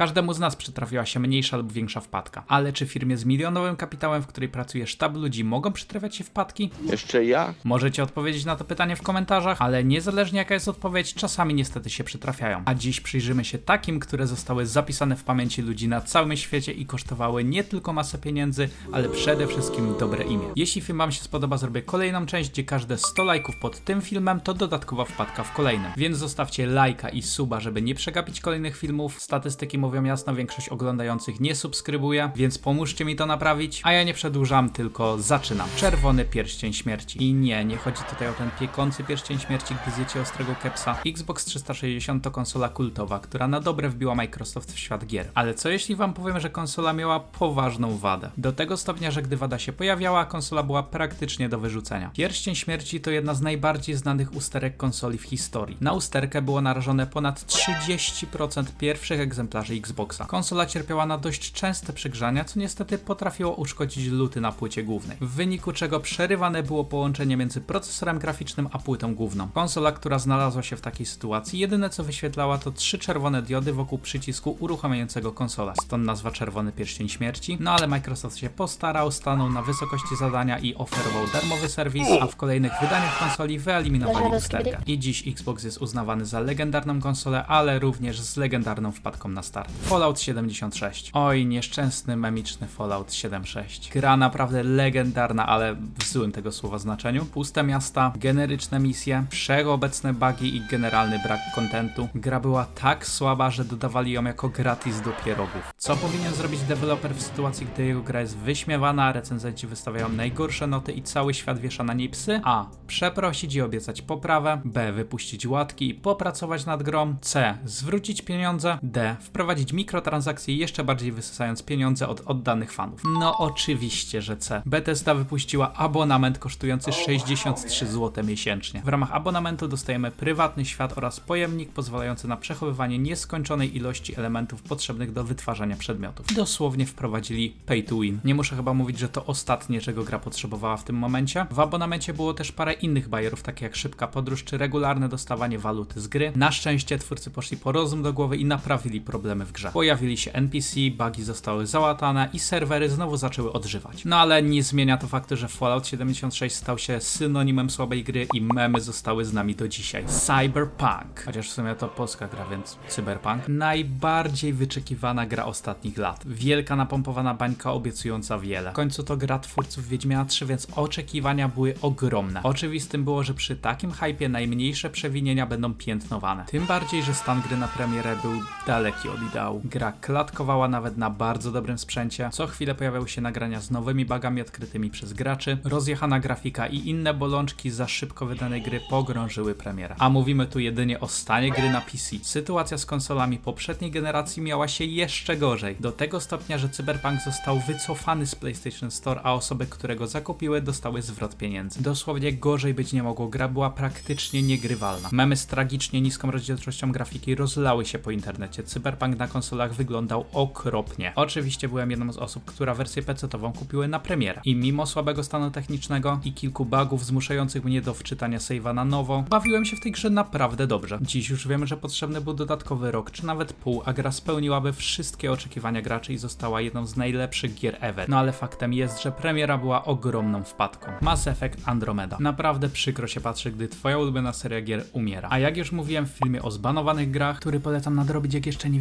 Każdemu z nas przytrafiła się mniejsza lub większa wpadka. Ale czy firmie z milionowym kapitałem, w której pracuje sztab ludzi, mogą przytrafiać się wpadki? Jeszcze ja? Możecie odpowiedzieć na to pytanie w komentarzach, ale niezależnie jaka jest odpowiedź, czasami niestety się przytrafiają. A dziś przyjrzymy się takim, które zostały zapisane w pamięci ludzi na całym świecie i kosztowały nie tylko masę pieniędzy, ale przede wszystkim dobre imię. Jeśli film Wam się spodoba, zrobię kolejną część, gdzie każde 100 lajków pod tym filmem to dodatkowa wpadka w kolejnym. Więc zostawcie lajka i suba, żeby nie przegapić kolejnych filmów. Statystyki mówią jasno, większość oglądających nie subskrybuje, więc pomóżcie mi to naprawić. A ja nie przedłużam, tylko zaczynam. Czerwony pierścień śmierci. I nie, nie chodzi tutaj o ten piekący pierścień śmierci, gdy zjecie ostrego kepsa. Xbox 360 to konsola kultowa, która na dobre wbiła Microsoft w świat gier. Ale co jeśli wam powiem, że konsola miała poważną wadę? Do tego stopnia, że gdy wada się pojawiała, konsola była praktycznie do wyrzucenia. Pierścień śmierci to jedna z najbardziej znanych usterek konsoli w historii. Na usterkę było narażone ponad 30% pierwszych egzemplarzy Xboxa. Konsola cierpiała na dość częste przegrzania, co niestety potrafiło uszkodzić luty na płycie głównej. W wyniku czego przerywane było połączenie między procesorem graficznym a płytą główną. Konsola, która znalazła się w takiej sytuacji, jedyne co wyświetlała to trzy czerwone diody wokół przycisku uruchamiającego konsolę. Stąd nazwa Czerwony Pierścień Śmierci. No ale Microsoft się postarał, stanął na wysokości zadania i oferował darmowy serwis, a w kolejnych wydaniach konsoli wyeliminowali usterkę. I dziś Xbox jest uznawany za legendarną konsolę, ale również z legendarną wpadką na start. Fallout 76. Oj, nieszczęsny memiczny Fallout 76. Gra naprawdę legendarna, ale w złym tego słowa znaczeniu. Puste miasta, generyczne misje, wszechobecne bugi i generalny brak kontentu. Gra była tak słaba, że dodawali ją jako gratis do pierogów. Co powinien zrobić deweloper w sytuacji, gdy jego gra jest wyśmiewana, recenzenci wystawiają najgorsze noty i cały świat wiesza na niej psy? A. Przeprosić i obiecać poprawę. B. Wypuścić łatki i popracować nad grą. C. Zwrócić pieniądze. D. Wprowadzić mikrotransakcje jeszcze bardziej wysysając pieniądze od oddanych fanów. No oczywiście, że C. Bethesda wypuściła abonament kosztujący 63 zł miesięcznie. W ramach abonamentu dostajemy prywatny świat oraz pojemnik pozwalający na przechowywanie nieskończonej ilości elementów potrzebnych do wytwarzania przedmiotów. Dosłownie wprowadzili pay to win. Nie muszę chyba mówić, że to ostatnie, czego gra potrzebowała w tym momencie. W abonamencie było też parę innych bajerów, takie jak szybka podróż czy regularne dostawanie waluty z gry. Na szczęście twórcy poszli po rozum do głowy i naprawili problemy w grze. Pojawili się NPC, bugi zostały załatane i serwery znowu zaczęły odżywać. No ale nie zmienia to faktu, że Fallout 76 stał się synonimem słabej gry i memy zostały z nami do dzisiaj. Cyberpunk. Chociaż w sumie to polska gra, więc Cyberpunk. Najbardziej wyczekiwana gra ostatnich lat. Wielka napompowana bańka obiecująca wiele. W końcu to gra twórców Wiedźmiana 3, więc oczekiwania były ogromne. Oczywistym było, że przy takim hypie najmniejsze przewinienia będą piętnowane. Tym bardziej, że stan gry na premierę był daleki od ideału. Gra klatkowała nawet na bardzo dobrym sprzęcie. Co chwilę pojawiały się nagrania z nowymi bugami odkrytymi przez graczy. Rozjechana grafika i inne bolączki za szybko wydanej gry pogrążyły premierę. A mówimy tu jedynie o stanie gry na PC. Sytuacja z konsolami poprzedniej generacji miała się jeszcze gorzej. Do tego stopnia, że Cyberpunk został wycofany z PlayStation Store, a osoby, które go zakupiły, dostały zwrot pieniędzy. Dosłownie gorzej być nie mogło. Gra była praktycznie niegrywalna. Memy z tragicznie niską rozdzielczością grafiki rozlały się po internecie. Cyberpunk na konsolach wyglądał okropnie. Oczywiście byłem jedną z osób, która wersję PC-tową kupiły na premierę. I mimo słabego stanu technicznego i kilku bugów zmuszających mnie do wczytania save'a na nowo, bawiłem się w tej grze naprawdę dobrze. Dziś już wiemy, że potrzebny był dodatkowy rok, czy nawet pół, a gra spełniłaby wszystkie oczekiwania graczy i została jedną z najlepszych gier ever. No ale faktem jest, że premiera była ogromną wpadką. Mass Effect Andromeda. Naprawdę przykro się patrzy, gdy twoja ulubiona seria gier umiera. A jak już mówiłem w filmie o zbanowanych grach, który polecam nadrobić, jak jeszcze nie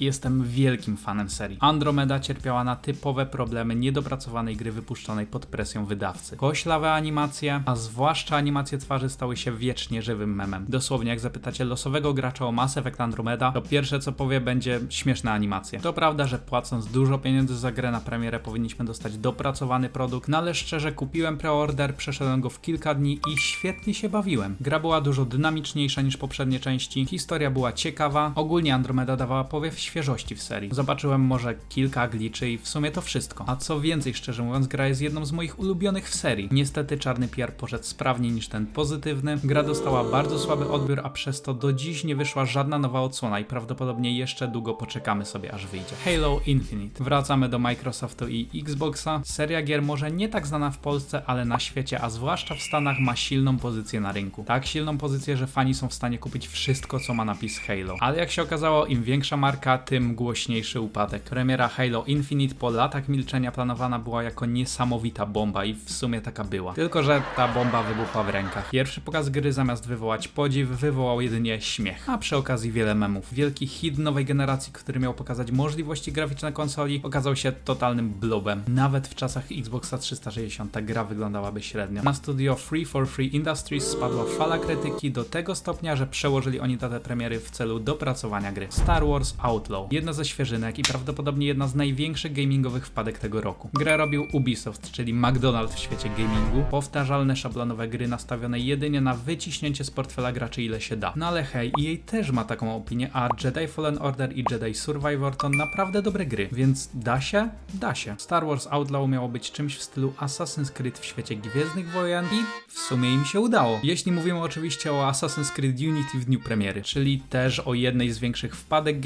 jestem wielkim fanem serii. Andromeda cierpiała na typowe problemy niedopracowanej gry wypuszczonej pod presją wydawcy. Koślawe animacje, a zwłaszcza animacje twarzy stały się wiecznie żywym memem. Dosłownie jak zapytacie losowego gracza o Mass Effect Andromeda, to pierwsze co powie będzie śmieszne animacje. To prawda, że płacąc dużo pieniędzy za grę na premierę powinniśmy dostać dopracowany produkt, no ale szczerze kupiłem preorder, przeszedłem go w kilka dni i świetnie się bawiłem. Gra była dużo dynamiczniejsza niż poprzednie części, historia była ciekawa, ogólnie Andromeda dawała powiew świeżości w serii. Zobaczyłem może kilka gliczy i w sumie to wszystko. A co więcej, szczerze mówiąc, gra jest jedną z moich ulubionych w serii. Niestety czarny PR poszedł sprawniej niż ten pozytywny. Gra dostała bardzo słaby odbiór, a przez to do dziś nie wyszła żadna nowa odsłona i prawdopodobnie jeszcze długo poczekamy sobie aż wyjdzie. Halo Infinite. Wracamy do Microsoftu i Xboxa. Seria gier może nie tak znana w Polsce, ale na świecie, a zwłaszcza w Stanach ma silną pozycję na rynku. Tak silną pozycję, że fani są w stanie kupić wszystko, co ma napis Halo. Ale jak się okazało, im większa marka marka, tym głośniejszy upadek. Premiera Halo Infinite po latach milczenia planowana była jako niesamowita bomba i w sumie taka była. Tylko, że ta bomba wybuchła w rękach. Pierwszy pokaz gry zamiast wywołać podziw, wywołał jedynie śmiech, a przy okazji wiele memów. Wielki hit nowej generacji, który miał pokazać możliwości graficzne konsoli, okazał się totalnym blobem. Nawet w czasach Xboxa 360 ta gra wyglądałaby średnio. Na studio Free for Free Industries spadła fala krytyki do tego stopnia, że przełożyli oni datę premiery w celu dopracowania gry. Star Wars Outlaw. Jedna ze świeżynek i prawdopodobnie jedna z największych gamingowych wpadek tego roku. Grę robił Ubisoft, czyli McDonald's w świecie gamingu. Powtarzalne szablonowe gry nastawione jedynie na wyciśnięcie z portfela graczy ile się da. No ale hej, EA też ma taką opinię, a Jedi Fallen Order i Jedi Survivor to naprawdę dobre gry, więc da się? Da się. Star Wars Outlaw miało być czymś w stylu Assassin's Creed w świecie Gwiezdnych Wojen i w sumie im się udało. Jeśli mówimy oczywiście o Assassin's Creed Unity w dniu premiery, czyli też o jednej z większych wpadek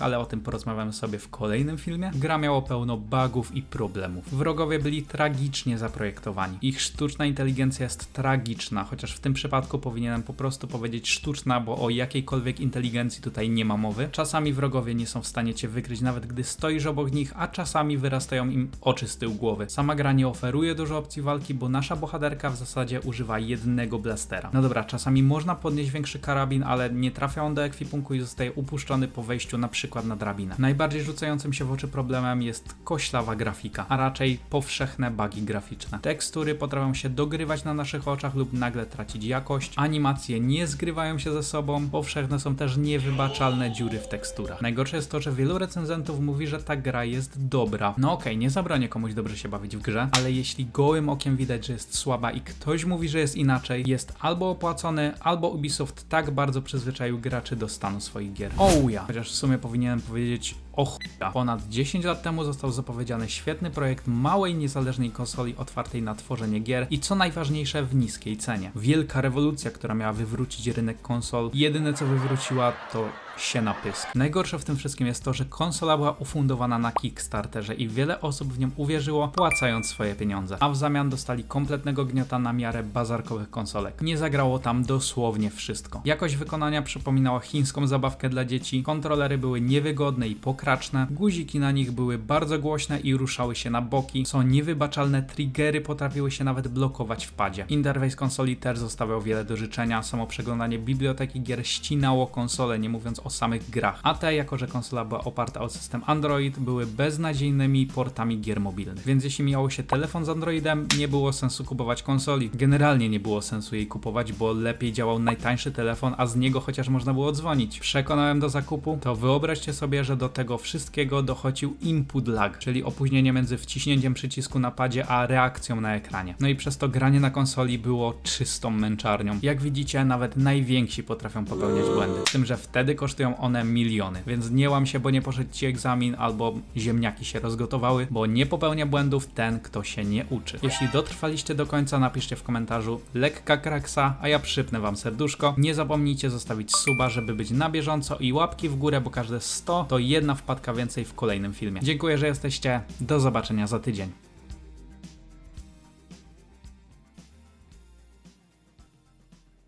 ale o tym porozmawiamy sobie w kolejnym filmie. Gra miało pełno bugów i problemów. Wrogowie byli tragicznie zaprojektowani. Ich sztuczna inteligencja jest tragiczna, chociaż w tym przypadku powinienem po prostu powiedzieć sztuczna, bo o jakiejkolwiek inteligencji tutaj nie ma mowy. Czasami wrogowie nie są w stanie cię wykryć, nawet gdy stoisz obok nich, a czasami wyrastają im oczy z tyłu głowy. Sama gra nie oferuje dużo opcji walki, bo nasza bohaterka w zasadzie używa jednego blastera. No dobra, czasami można podnieść większy karabin, ale nie trafia on do ekwipunku i zostaje upuszczony po wejściu na przykład na drabinę. Najbardziej rzucającym się w oczy problemem jest koślawa grafika, a raczej powszechne bugi graficzne. Tekstury potrafią się dogrywać na naszych oczach lub nagle tracić jakość, animacje nie zgrywają się ze sobą, powszechne są też niewybaczalne dziury w teksturach. Najgorsze jest to, że wielu recenzentów mówi, że ta gra jest dobra. No okej, nie zabronię komuś dobrze się bawić w grze, ale jeśli gołym okiem widać, że jest słaba i ktoś mówi, że jest inaczej, jest albo opłacony, albo Ubisoft tak bardzo przyzwyczaił graczy do stanu swoich gier. Oh ja! Chociaż sumie powinienem powiedzieć o chuja. Ponad 10 lat temu został zapowiedziany świetny projekt małej, niezależnej konsoli otwartej na tworzenie gier i co najważniejsze w niskiej cenie. Wielka rewolucja, która miała wywrócić rynek konsol. Jedyne co wywróciła to się na pysk. Najgorsze w tym wszystkim jest to, że konsola była ufundowana na Kickstarterze i wiele osób w nią uwierzyło, płacając swoje pieniądze, a w zamian dostali kompletnego gniota na miarę bazarkowych konsolek. Nie zagrało tam dosłownie wszystko. Jakość wykonania przypominała chińską zabawkę dla dzieci, kontrolery były niewygodne i pokraczne, guziki na nich były bardzo głośne i ruszały się na boki, są niewybaczalne triggery potrafiły się nawet blokować w padzie. Interfejs konsoli też zostawiał wiele do życzenia, samo przeglądanie biblioteki gier ścinało konsolę, nie mówiąc o samych grach. A te, jako że konsola była oparta o system Android, były beznadziejnymi portami gier mobilnych. Więc jeśli miało się telefon z Androidem, nie było sensu kupować konsoli. Generalnie nie było sensu jej kupować, bo lepiej działał najtańszy telefon, a z niego chociaż można było dzwonić. Przekonałem do zakupu, to wyobraźcie sobie, że do tego wszystkiego dochodził input lag, czyli opóźnienie między wciśnięciem przycisku na padzie a reakcją na ekranie. No i przez to granie na konsoli było czystą męczarnią. Jak widzicie, nawet najwięksi potrafią popełniać błędy. Z tym, że wtedy kosztują one miliony. Więc nie łam się, bo nie poszedł ci egzamin, albo ziemniaki się rozgotowały, bo nie popełnia błędów ten, kto się nie uczy. Jeśli dotrwaliście do końca, napiszcie w komentarzu lekka kraksa, a ja przypnę wam serduszko. Nie zapomnijcie zostawić suba, żeby być na bieżąco i łapki w górę, bo każde 100 to jedna wpadka więcej w kolejnym filmie. Dziękuję, że jesteście. Do zobaczenia za tydzień.